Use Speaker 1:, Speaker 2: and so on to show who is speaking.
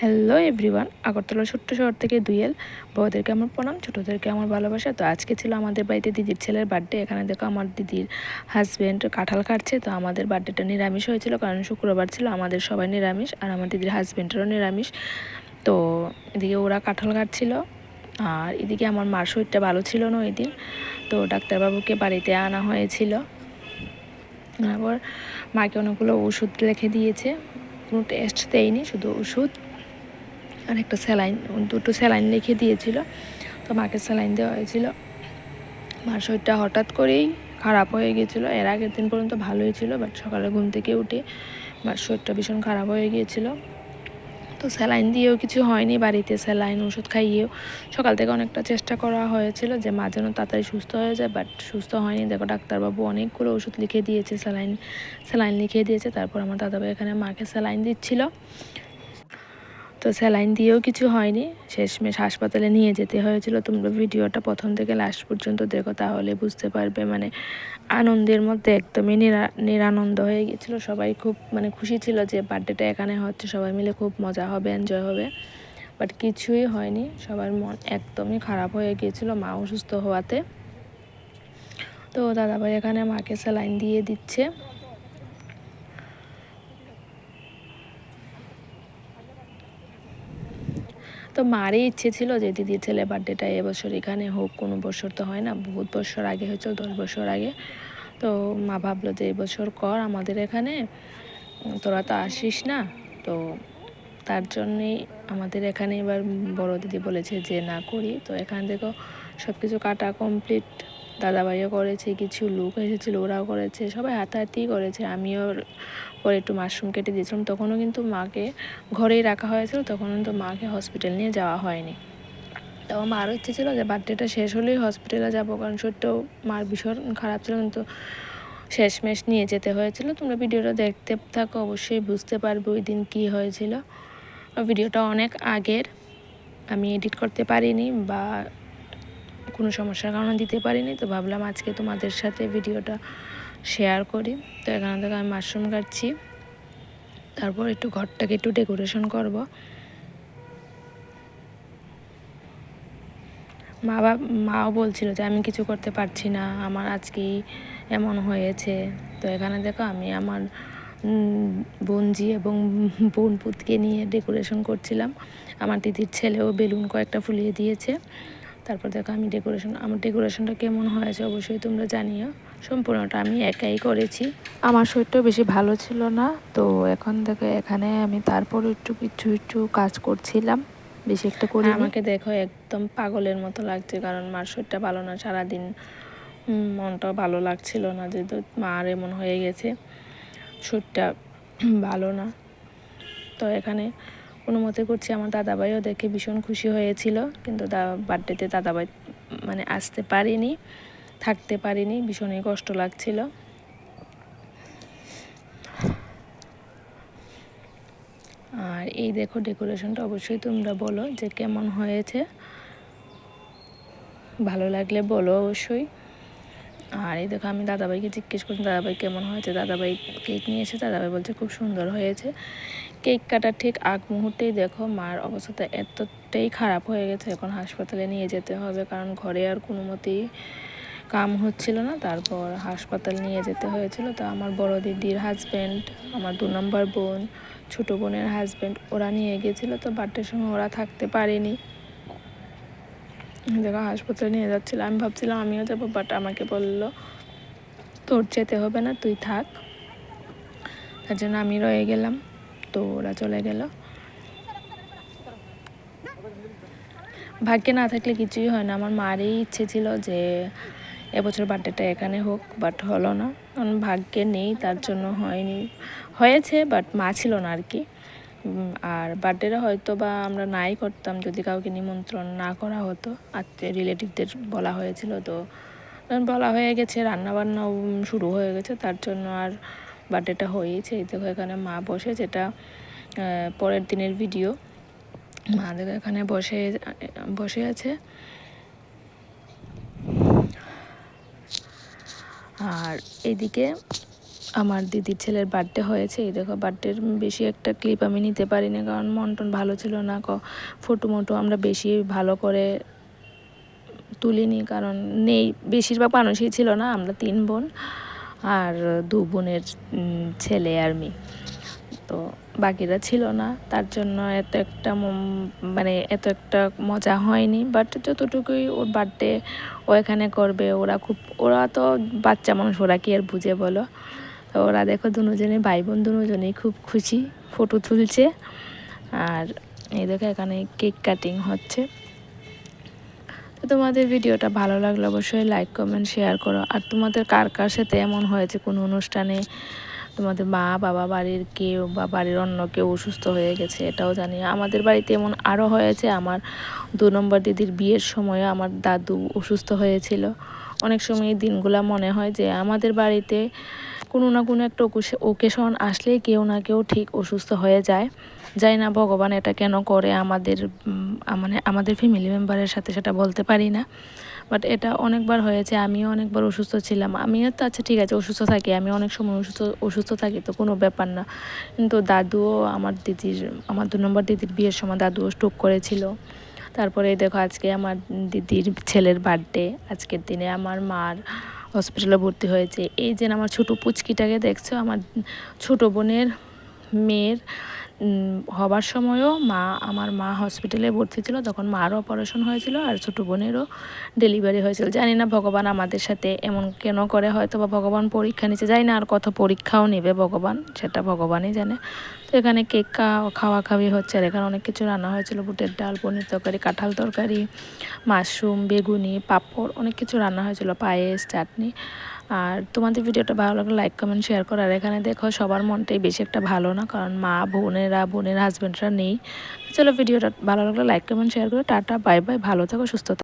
Speaker 1: Hello everyone Agartala ছোট্ট শহর থেকে দুয়েল বড়দেরকে আমার প্রণাম, ছোটোদেরকে আমার ভালোবাসা। তো আজকে ছিল আমাদের বাড়িতে দিদির ছেলের বার্থডে এখানে দেখো আমার দিদির হাজব্যান্ড কাঁঠাল কাটছে। তো আমাদের বার্থডেটা নিরামিষ হয়েছিল কারণ শুক্রবার ছিল। আমাদের সবাই নিরামিষ আর আমার দিদির হাজব্যান্ডেরও নিরামিষ। তো এদিকে ওরা কাঁঠাল কাটছিল আর এদিকে আমার মার শরীরটা ভালো ছিল না ওই দিন তো ডাক্তারবাবুকে বাড়িতে আনা হয়েছিল। তারপর মাকে অনেকগুলো ওষুধ লিখে দিয়েছে। কোনো টেস্ট দেয়নি, শুধু ওষুধ। আর একটা স্যালাইন দুটো স্যালাইন লিখে দিয়েছিল। তো মাকে স্যালাইন দেওয়া হয়েছিল। মার শরীরটা হঠাৎ করেই খারাপ হয়ে গিয়েছিল এর আগের দিন পর্যন্ত ভালোই ছিল বাট সকালে ঘুম থেকে উঠে মার শরীরটা ভীষণ খারাপ হয়ে গিয়েছিল। তো স্যালাইন দিয়েও কিছু হয়নি, বাড়িতে স্যালাইন, ওষুধ খাইয়েও। সকাল থেকে অনেকটা চেষ্টা করা হয়েছিল যে মা যেন তাড়াতাড়ি সুস্থ হয়ে যায় বাট সুস্থ হয়নি। দেখো ডাক্তারবাবু অনেকগুলো ওষুধ লিখে দিয়েছে, স্যালাইন স্যালাইন লিখে দিয়েছে। তারপর আমার দাদাভাই এখানে মাকে স্যালাইন দিচ্ছিল। তো স্যালাইন দিয়েও কিছু হয়নি। শেষমেশ হাসপাতালে নিয়ে যেতে হয়েছিল। তোমরা ভিডিওটা প্রথম থেকে লাস্ট পর্যন্ত দেখো, তাহলে বুঝতে পারবে। মানে আনন্দের মধ্যে একদমই নিরা, নিরানন্দ হয়ে গেছিল সবাই খুব মানে খুশি ছিল যে বার্থডেটা এখানে হচ্ছে। সবাই মিলে খুব মজা হবে এনজয় হবে। বাট কিছুই হয়নি। সবার মন একদমই খারাপ হয়ে গিয়েছিল। মা অসুস্থ হওয়াতে। তো দাদাভাই এখানে মাকে স্যালাইন দিয়ে দিচ্ছে। তো মারই ইচ্ছে ছিল যে দিদির ছেলে বার্থডেটা এবছর এখানে হোক, কোনো বছর তো হয় না, বহুত বছর আগে হয়েছিল, দশ বছর আগে। তো মা ভাবলো যে এবছর কর আমাদের এখানে তোরা তো আসিস না। তো তার জন্যেই আমাদের এখানে এবার বড় দিদি বলেছে যে না করি। তো এখান থেকেও সব কিছু কাটা কমপ্লিট দাদাভাইও করেছে, কিছু লোক এসেছিল, ওরাও করেছে, সবাই হাতাহাতি করেছে। আমিও পরে একটু মাশরুম কেটে দিয়েছিলাম, তখনও কিন্তু মাকে ঘরেই রাখা হয়েছিল তখন কিন্তু মাকে হসপিটাল নিয়ে যাওয়া হয়নি। তো মারও ইচ্ছে ছিল যে বার্থডেটা শেষ হলেই হসপিটালে যাব, কারণ শরীরটাও মার ভীষণ খারাপ ছিল, কিন্তু শেষমেশ নিয়ে যেতে হয়েছিল। তোমরা ভিডিওটা দেখতে থাকো, অবশ্যই বুঝতে পারবে ওই দিন কী হয়েছিল। ভিডিওটা অনেক আগের, আমি এডিট করতে পারিনি বা কোনো সমস্যার কারণে দিতে পারিনি, তো ভাবলাম আজকে তোমাদের সাথে ভিডিওটা শেয়ার করি। তো এখানে থেকে আমি মাশরুম কাটছি। তারপর একটু ঘরটাকে একটু ডেকোরেশন করব। মা বাবা মাও বলছিল যে আমি কিছু করতে পারছি না, আমার আজকেই এমন হয়েছে। তো এখানে দেখো আমি আমার বোনজি এবং বোন পুতকে নিয়ে ডেকোরেশন করছিলাম। আমার দিদির ছেলেও বেলুন কয়েকটা ফুলিয়ে দিয়েছে। তারপর দেখো আমি ডেকোরেশন আমার ডেকোরেশনটা কেমন হয়েছে অবশ্যই তোমরা জানিও। সম্পূর্ণটা আমি একাই করেছি। আমার শরীরটাও বেশি ভালো ছিল না তো এখন দেখো এখানে আমি তারপর একটু কিছু একটু কাজ করছিলাম বেশি একটা করি আমাকে দেখো একদম পাগলের মতো লাগছে কারণ মার শরীরটা ভালো না সারাদিন মনটাও ভালো লাগছিল না যে মার এমন হয়ে গেছে শরীরটা ভালো না। তো এখানে কোনো মতে করছি, আমার দাদাভাইও দেখে ভীষণ খুশি হয়েছিল, কিন্তু বার্থডেতে দাদাভাই মানে আসতে পারিনি, থাকতে পারিনি, ভীষণই কষ্ট লাগছিল। আর এই দেখো ডেকোরেশনটা অবশ্যই তোমরা বলো যে কেমন হয়েছে। ভালো লাগলে বলো অবশ্যই। আর এই দেখো আমি দাদাভাইকে জিজ্ঞেস করছি, দাদাভাই কেমন হয়েছে? দাদাভাই কেক নিয়ে এসে দাদাভাই বলছে, খুব সুন্দর হয়েছে। কেক কাটার ঠিক আগ মুহূর্তেই দেখো মার অবস্থাটা এতটাই খারাপ হয়ে গেছে, এখন হাসপাতালে নিয়ে যেতে হবে, কারণ ঘরে আর কোনো মতেই কাম হচ্ছিল না। তারপর হাসপাতাল নিয়ে যেতে হয়েছিল, তো আমার বড় দিদির হাজব্যান্ড আমার দু নম্বর বোন, ছোটো বোনের হাজব্যান্ড ওরা নিয়ে গেছিল, তো বার্থডের সময় ওরা থাকতে পারেনি। দেখো হাসপাতালে নিয়ে যাচ্ছিল আমি ভাবছিলাম আমিও যাব বাট আমাকে বলল, তোর যেতে হবে না, তুই থাক। তার জন্য আমি রয়ে গেলাম, তো ওরা চলে গেল। ভাগ্যে না থাকলে কিছুই হয় না। আমার মারই ইচ্ছে ছিল যে এবছর বার্থডেটা এখানে হোক বাট হলো না। কারণ ভাগ্যে নেই, তার জন্য হয়নি। হয়েছে বাট মা ছিল না আর কি। আর বার্থডেটা হয়তো বা আমরা নাই করতাম, যদি কাউকে নিমন্ত্রণ না করা হতো। আত্মীয় রিলেটিভদের বলা হয়েছিল, তো বলা হয়ে গেছে, রান্নাবান্নাও শুরু হয়ে গেছে। তার জন্য আর বার্থডেটা হয়েছে এই দেখো এখানে মা বসে, যেটা পরের দিনের ভিডিও মা দেখো এখানে বসে বসে আছে। আর এদিকে আমার দিদির ছেলের বার্থডে হয়েছে। এই দেখো বার্থডের বেশি একটা ক্লিপ আমি নিতে পারিনি কারণ মন টন ভালো ছিল না। ক ফটো মোটো আমরা বেশি ভালো করে তুলিনি কারণ নেই, বেশিরভাগ মানুষই ছিল না, আমরা তিন বোন আর দু বোনের ছেলে আর মেয়ে। তো বাকিরা ছিল না, তার জন্য এত একটা মানে এত একটা মজা হয়নি। বাট যতটুকুই ওর বার্থডে ও এখানে করবে, ওরা খুব, ওরা তো বাচ্চা মানুষ, ওরা কি আর বুঝে বলো? তো ওরা দেখো দুজনে ভাই বোন দুজনেই খুব খুশি ফটো তুলছে। আর এই দেখো এখানে কেক কাটিং হচ্ছে। তো তোমাদের ভিডিওটা ভালো লাগলে অবশ্যই লাইক কমেন্ট শেয়ার করো। আর তোমাদের কার কার সাথে এমন হয়েছে কোনো অনুষ্ঠানে? তোমাদের মা, বাবা বাড়ির কেউ বা বাড়ির অন্য কেউ অসুস্থ হয়ে গেছে এটাও জানি। আমাদের বাড়িতে এমন আরও হয়েছে। আমার দু নম্বর দিদির বিয়ের সময় আমার দাদু অসুস্থ হয়েছিল। অনেক সময় দিনগুলো মনে হয় যে আমাদের বাড়িতে কোনো না কোনো একটা ওকেশন আসলেই কেউ না কেউ ঠিক অসুস্থ হয়ে যায়। যাই না ভগবান এটা কেন করে আমাদের মানে আমাদের ফ্যামিলি মেম্বারের সাথে সেটা বলতে পারি না। বাট এটা অনেকবার হয়েছে, আমিও অনেকবার অসুস্থ ছিলাম। আমিও তো আচ্ছা ঠিক আছে, অসুস্থ থাকি, আমি অনেক সময় অসুস্থ অসুস্থ থাকি তো কোনো ব্যাপার না। কিন্তু দাদুও আমার দিদির, আমার দু নম্বর দিদির বিয়ের সময় দাদুও স্ট্রোক করেছিল। তারপরে দেখো আজকে আমার দিদির ছেলের বার্থডে আজকের দিনে আমার মার হসপিটালে ভর্তি হয়েছে। এই যে আমার ছোটো পুচকিটাকে দেখছ আমার ছোটো বোনের মেয়ের হবার সময়ও মা, আমার মা হসপিটালে ভর্তি ছিল, তখন মারও অপারেশন হয়েছিল আর ছোটো বোনেরও ডেলিভারি হয়েছিল। জানি না ভগবান আমাদের সাথে এমন কেন করে হয়তো বা ভগবান পরীক্ষা নিচ্ছে, জানি না আর কত পরীক্ষাও নেবে ভগবান, সেটা ভগবানই জানে। তো এখানে কেক খাওয়া খাওয়ি হচ্ছে আর এখানে অনেক কিছু রান্না হয়েছিল, বুটের ডাল, পনির তরকারি, কাঁঠাল তরকারি, মাশরুম, বেগুনি, পাঁপড়, অনেক কিছু রান্না হয়েছিল, পায়েস, চাটনি। আর তোমাদের ভিডিওটা ভালো লাগলে লাইক কমেন্ট শেয়ার করো। আর এখানে দেখো সবার মনটাই বেশি একটা ভালো না, কারণ মা বোনেরা, বোনের হাজব্যান্ডরা নেই। চলো ভিডিওটা ভালো লাগলে লাইক কমেন্ট শেয়ার করে টাটা বাই বাই ভালো থাকো, সুস্থ থাকো।